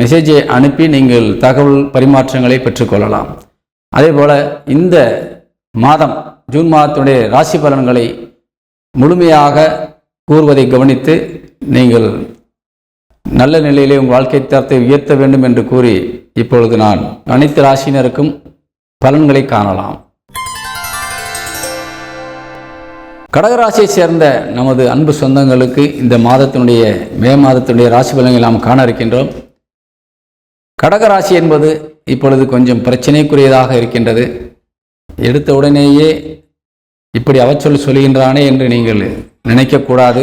மெசேஜை அனுப்பி நீங்கள் தகவல் பரிமாற்றங்களை பெற்றுக்கொள்ளலாம். அதே போல் இந்த மாதம் ஜூன் மாதத்துடைய ராசி பலன்களை முழுமையாக கூறுவதை கவனித்து நீங்கள் நல்ல நிலையிலே உங்கள் வாழ்க்கை தரத்தை உயர்த்த வேண்டும் என்று கூறி இப்பொழுது நான் அனைத்து ராசியினருக்கும் பலன்களை காணலாம். கடகராசியை சேர்ந்த நமது அன்பு சொந்தங்களுக்கு இந்த மாதத்தினுடைய மே மாதத்தினுடைய ராசி பலன்களை நாம் காண இருக்கின்றோம். கடகராசி என்பது இப்பொழுது கொஞ்சம் பிரச்சனைக்குரியதாக இருக்கின்றது. எடுத்த உடனேயே இப்படி அவச்சொல் சொல்கின்றானே என்று நீங்கள் நினைக்கக்கூடாது.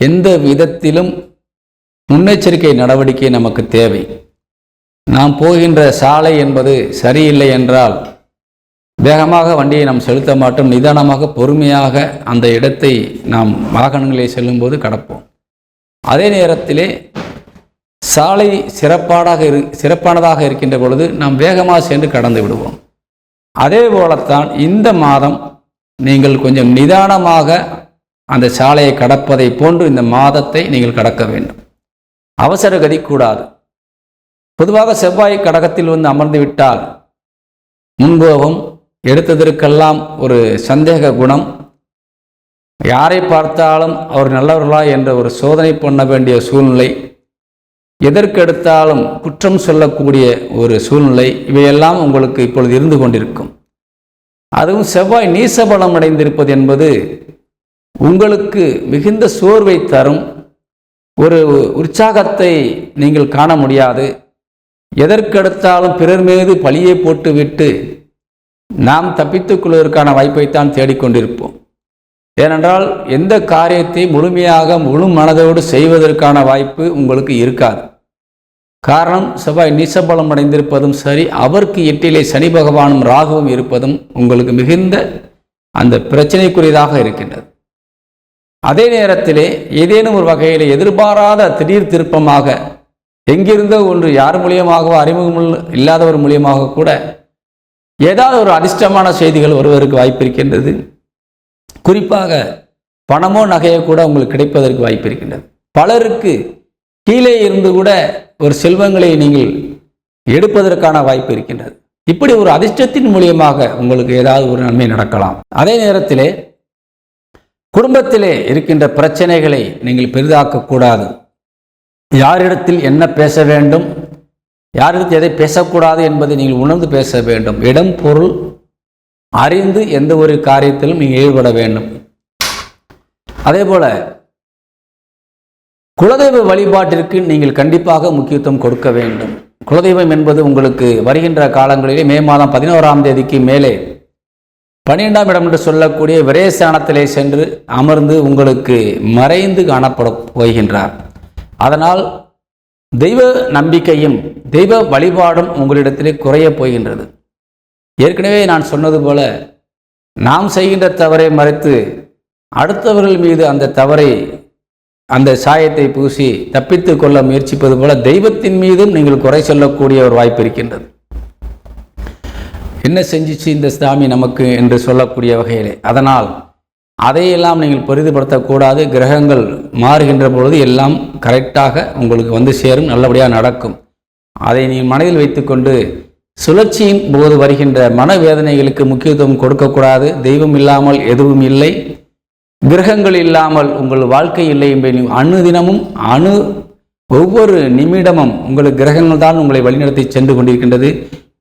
எந்த விதத்திலும் முன்னெச்சரிக்கை நடவடிக்கை நமக்கு தேவை. நாம் போகின்ற சாலை என்பது சரியில்லை என்றால் வேகமாக வண்டியை நாம் செலுத்த மாட்டோம். நிதானமாக பொறுமையாக அந்த இடத்தை நாம் வாகனங்களை செல்லும்போது கடப்போம். அதே நேரத்திலே சாலை சிறப்பாடாக இரு சிறப்பானதாக இருக்கின்ற பொழுது நாம் வேகமாக சென்று கடந்து விடுவோம். அதே போலத்தான் இந்த மாதம் நீங்கள் கொஞ்சம் நிதானமாக அந்த சாலையை கடப்பதை போன்று இந்த மாதத்தை நீங்கள் கடக்க வேண்டும். அவசர கதி கூடாது. பொதுவாக செவ்வாய் கடகத்தில் வந்து அமர்ந்து விட்டால் முன்போகம் எடுத்ததற்கெல்லாம் ஒரு சந்தேக குணம். யாரை பார்த்தாலும் அவர் நல்லவர்களா என்ற ஒரு சோதனை பண்ண வேண்டிய சூழ்நிலை எதற்கெடுத்தாலும் குற்றம் சொல்லக்கூடிய ஒரு சூழ்நிலை இவையெல்லாம் உங்களுக்கு இப்பொழுது இருந்து கொண்டிருக்கும். அதுவும் செவ்வாய் நீசபலம் அடைந்திருப்பது என்பது உங்களுக்கு மிகுந்த சோர்வை தரும். ஒரு உற்சாகத்தை நீங்கள் காண முடியாது. எதற்கெடுத்தாலும் பிறர் மீது பழியை போட்டுவிட்டு நாம் தப்பித்துக் கொள்வதற்கான வாய்ப்பைத்தான் தேடிக்கொண்டிருப்போம். ஏனென்றால் எந்த காரியத்தை முழுமையாக முழு மனதோடு செய்வதற்கான வாய்ப்பு உங்களுக்கு இருக்காது. காரணம் செவ்வாய் நீசபலம் அடைந்திருப்பதும் சரி அவருக்கு எட்டிலே சனி பகவானும் ராகுவும் இருப்பதும் உங்களுக்கு மிகுந்த அந்த பிரச்சனைக்குரியதாக இருக்கின்றது. அதே நேரத்திலே ஏதேனும் ஒரு வகையில் எதிர்பாராத திடீர் திருப்பமாக எங்கிருந்தோ ஒன்று யார் மூலியமாகவோ அறிமுகம் இல்லாதவர் மூலியமாக கூட ஏதாவது ஒரு அதிர்ஷ்டமான செய்திகள் ஒருவருக்கு வாய்ப்பு இருக்கின்றது. குறிப்பாக பணமோ நகையோ கூட உங்களுக்கு கிடைப்பதற்கு வாய்ப்பு இருக்கின்றது. பலருக்கு கீழே இருந்து கூட ஒரு செல்வங்களை நீங்கள் எடுப்பதற்கான வாய்ப்பு இருக்கின்றது. இப்படி ஒரு அதிர்ஷ்டத்தின் மூலியமாக உங்களுக்கு ஏதாவது ஒரு நன்மை நடக்கலாம். அதே நேரத்திலே குடும்பத்திலே இருக்கின்ற பிரச்சனைகளை நீங்கள் பெரிதாக்கக்கூடாது யாரிடத்தில் என்ன பேச வேண்டும் யாரிடத்தில் எதை பேசக்கூடாது என்பதை நீங்கள் உணர்ந்து பேச வேண்டும். இடம் பொருள் அறிந்து எந்த ஒரு காரியத்திலும் நீங்கள் ஈடுபட வேண்டும். அதே போல குலதெய்வ வழிபாட்டிற்கு நீங்கள் கண்டிப்பாக முக்கியத்துவம் கொடுக்க வேண்டும். குலதெய்வம் என்பது உங்களுக்கு வருகின்ற காலங்களிலே மே மாதம் பதினோராம் தேதிக்கு மேலே பன்னிரெண்டாம் இடம் என்று சொல்லக்கூடிய விரேசானத்திலே சென்று அமர்ந்து உங்களுக்கு மறைந்து காணப்பட போகின்றார். அதனால் தெய்வ நம்பிக்கையும் தெய்வ வழிபாடும் உங்களிடத்திலே குறையப் போகின்றது. ஏற்கனவே நான் சொன்னது போல நாம் செய்கின்ற தவறை மறைத்து அடுத்தவர்கள் மீது அந்த தவறை அந்த சாயத்தை பூசி தப்பித்து கொள்ள முயற்சிப்பது போல தெய்வத்தின் மீதும் நீங்கள் குறை சொல்லக்கூடிய ஒரு வாய்ப்பு இருக்கின்றது. என்ன செஞ்சிச்சு இந்த சாமி நமக்கு என்று சொல்லக்கூடிய வகையிலே? அதனால் அதையெல்லாம் நீங்கள் பெரிதுபடுத்தக்கூடாது. கிரகங்கள் மாறுகின்ற பொழுது எல்லாம் கரெக்டாக உங்களுக்கு வந்து சேரும் நல்லபடியாக நடக்கும். அதை நீங்கள் மனதில் வைத்துக்கொண்டு சுழற்சியின் போது வருகின்ற மனவேதனைகளுக்கு முக்கியத்துவம் கொடுக்கக்கூடாது. தெய்வம் இல்லாமல் எதுவும் இல்லை. கிரகங்கள் இல்லாமல் உங்கள் வாழ்க்கை இல்லை என்பதை அணு தினமும் அணு ஒவ்வொரு நிமிடமும் உங்களுக்கு கிரகங்கள் தான் உங்களை வழிநடத்தி சென்று கொண்டிருக்கின்றது.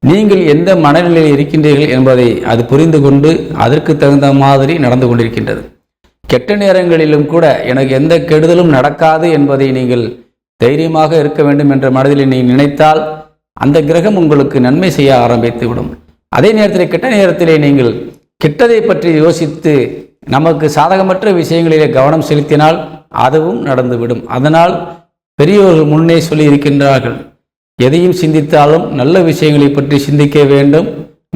நீங்கள் எந்த மனநிலையில் இருக்கின்றீர்கள் என்பதை அது புரிந்து கொண்டு அதற்கு தகுந்த மாதிரி நடந்து கொண்டிருக்கின்றது. கெட்ட நேரங்களிலும் கூட எனக்கு எந்த கெடுதலும் நடக்காது என்பதை நீங்கள் தைரியமாக இருக்க வேண்டும் என்ற மனதில் நீங்கள் நினைத்தால் அந்த கிரகம் உங்களுக்கு நன்மை செய்ய ஆரம்பித்து விடும் அதே நேரத்தில் கெட்ட நேரத்திலே நீங்கள் கெட்டதை பற்றி யோசித்து நமக்கு சாதகமற்ற விஷயங்களிலே கவனம் செலுத்தினால் அதுவும் நடந்துவிடும். அதனால் பெரியோர்கள் முன்னே சொல்லி இருக்கின்றார்கள் எதையும் சிந்தித்தாலும் நல்ல விஷயங்களை பற்றி சிந்திக்க வேண்டும்.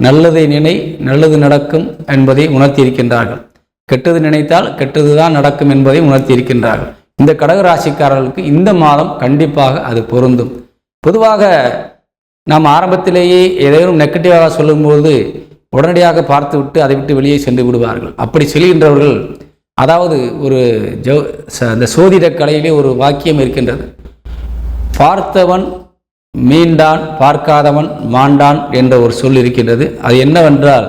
நல்லதை நினை நல்லது நடக்கும் என்பதை உணர்த்தியிருக்கின்றார்கள். கெட்டது நினைத்தால் கெட்டது தான் நடக்கும் என்பதை உணர்த்தியிருக்கின்றார்கள். இந்த கடகராசிக்காரர்களுக்கு இந்த மாதம் கண்டிப்பாக அது பொருந்தும். பொதுவாக நாம் ஆரம்பத்திலேயே ஏதேனும் நெகட்டிவாக சொல்லும்போது உடனடியாக பார்த்துவிட்டு அதை விட்டு வெளியே சென்று விடுவார்கள். அப்படி செல்கின்றவர்கள் அதாவது ஒரு ஜோ அந்த சோதிட கலையிலே ஒரு வாக்கியம் இருக்கின்றது. பார்த்தவன் மீண்டான் பார்க்காதவன் மாண்டான் என்ற ஒரு சொல் இருக்கின்றது. அது என்னவென்றால்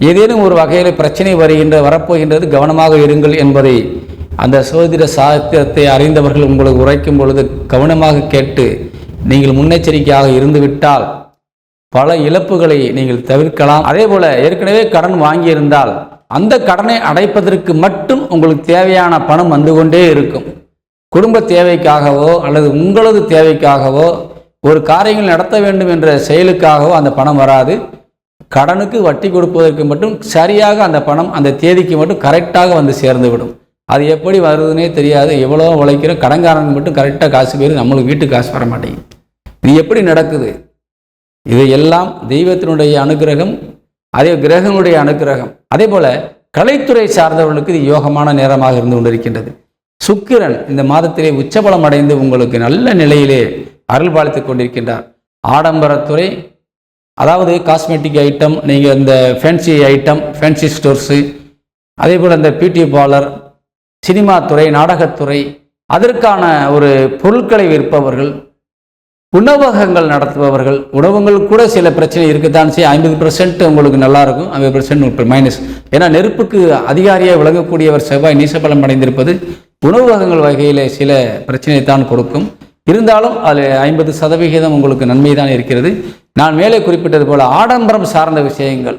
ஏதேனும் ஒரு வகையில் பிரச்சனை வருகின்ற வரப்போகின்றது கவனமாக இருங்கள் என்பதை அந்த சோதிட சாத்தியத்தை அறிந்தவர்கள் உங்களுக்கு உரைக்கும் பொழுது கவனமாக கேட்டு நீங்கள் முன்னெச்சரிக்கையாக இருந்துவிட்டால் பல இழப்புகளை நீங்கள் தவிர்க்கலாம். அதே போல ஏற்கனவே கடன் வாங்கியிருந்தால் அந்த கடனை அடைப்பதற்கு மட்டும் உங்களுக்கு தேவையான பணம் வந்து கொண்டே இருக்கும். குடும்ப தேவைக்காகவோ அல்லது உங்களது தேவைக்காகவோ ஒரு காரியங்கள் நடத்த வேண்டும் என்ற செயலுக்காகவோ அந்த பணம் வராது. கடனுக்கு வட்டி கொடுப்பதற்கு மட்டும் சரியாக அந்த பணம் அந்த தேதிக்கு மட்டும் கரெக்டாக வந்து சேர்ந்துவிடும். அது எப்படி வருதுன்னே தெரியாது. எவ்வளோ உழைக்கிற கடங்காரன் மட்டும் கரெக்டாக காசு போயிரு நம்மளுக்கு வீட்டுக்கு காசு வர மாட்டேங்குது. இது எப்படி நடக்குது? இதையெல்லாம் தெய்வத்தினுடைய அனுகிரகம் அதே கிரகங்களுடைய அனுகிரகம். அதே போல கலைத்துறை சார்ந்தவர்களுக்கு இது யோகமான நேரமாக இருந்து கொண்டிருக்கின்றது. சுக்கிரன் இந்த மாதத்திலே உச்சபலம் அடைந்து உங்களுக்கு நல்ல நிலையிலே அருள் பாலித்துக் கொண்டிருக்கின்றார். ஆடம்பரத்துறை அதாவது காஸ்மெட்டிக் ஐட்டம் நீங்கள் இந்த ஃபேன்சி ஐட்டம் ஃபேன்சி ஸ்டோர்ஸு அதே போல் இந்த பியூட்டி பார்லர் சினிமா துறை நாடகத்துறை அதற்கான ஒரு பொருட்களை விற்பவர்கள் உணவகங்கள் நடத்துபவர்கள் உணவகங்கள் கூட சில பிரச்சனை இருக்குதான் செய்ய ஐம்பது பர்சன்ட் உங்களுக்கு நல்லா இருக்கும். ஐம்பது பர்சன்ட் மைனஸ் ஏன்னா நெருப்புக்கு அதிகாரியாக விளங்கக்கூடியவர் செவ்வாய் நீசபலம் அடைந்திருப்பது உணவகங்கள் வகையில் சில பிரச்சனை தான் கொடுக்கும். இருந்தாலும் அதில் ஐம்பது சதவிகிதம் உங்களுக்கு நன்மை தான் இருக்கிறது. நான் மேலே குறிப்பிட்டது போல ஆடம்பரம் சார்ந்த விஷயங்கள்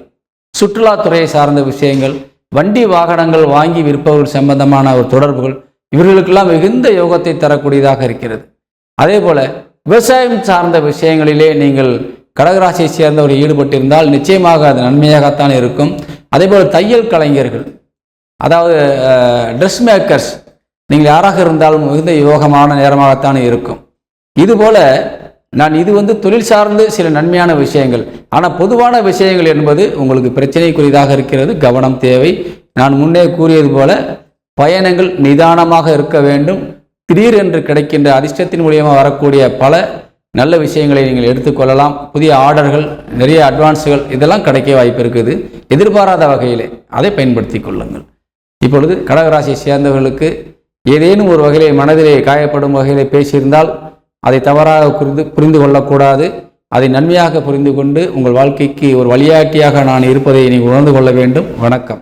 சுற்றுலாத்துறையை சார்ந்த விஷயங்கள் வண்டி வாகனங்கள் வாங்கி விற்பவர்கள் சம்பந்தமான ஒரு தொடர்புகள் இவர்களுக்கெல்லாம் மிகுந்த யோகத்தை தரக்கூடியதாக இருக்கிறது. அதே போல விவசாயம் சார்ந்த விஷயங்களிலே நீங்கள் கடகராசியை சேர்ந்தவர் ஈடுபட்டிருந்தால் நிச்சயமாக அது நன்மையாகத்தான் இருக்கும். அதே போல் தையல் கலைஞர்கள் அதாவது ட்ரெஸ் மேக்கர்ஸ் நீங்கள் யாராக இருந்தாலும் மிகுந்த யோகமான நேரமாகத்தான் இருக்கும். இதுபோல நான் இது வந்து தொழில் சார்ந்து சில நன்மையான விஷயங்கள். ஆனால் பொதுவான விஷயங்கள் என்பது உங்களுக்கு பிரச்சனைக்குரியதாக இருக்கிறது கவனம் தேவை. நான் முன்னே கூறியது போல பயணங்கள் நிதானமாக இருக்க வேண்டும். திடீர் என்று கிடைக்கின்ற அதிர்ஷ்டத்தின் மூலியமாக வரக்கூடிய பல நல்ல விஷயங்களை நீங்கள் எடுத்துக்கொள்ளலாம். புதிய ஆர்டர்கள் நிறைய அட்வான்ஸுகள் இதெல்லாம் கிடைக்க வாய்ப்பு இருக்குது. எதிர்பாராத வகையிலே அதை பயன்படுத்தி கொள்ளுங்கள். இப்பொழுது கடகராசியை சேர்ந்தவர்களுக்கு ஏதேனும் ஒரு வகையிலே மனதிலே காயப்படும் வகையிலே பேசியிருந்தால் அதை தவறாக புரிந்து புரிந்து கொள்ளக்கூடாது. அதை நன்மையாக புரிந்து கொண்டு உங்கள் வாழ்க்கைக்கு ஒரு வழியாட்டியாக நான் இருப்பதை நீங்கள் உணர்ந்து கொள்ள வேண்டும். வணக்கம்.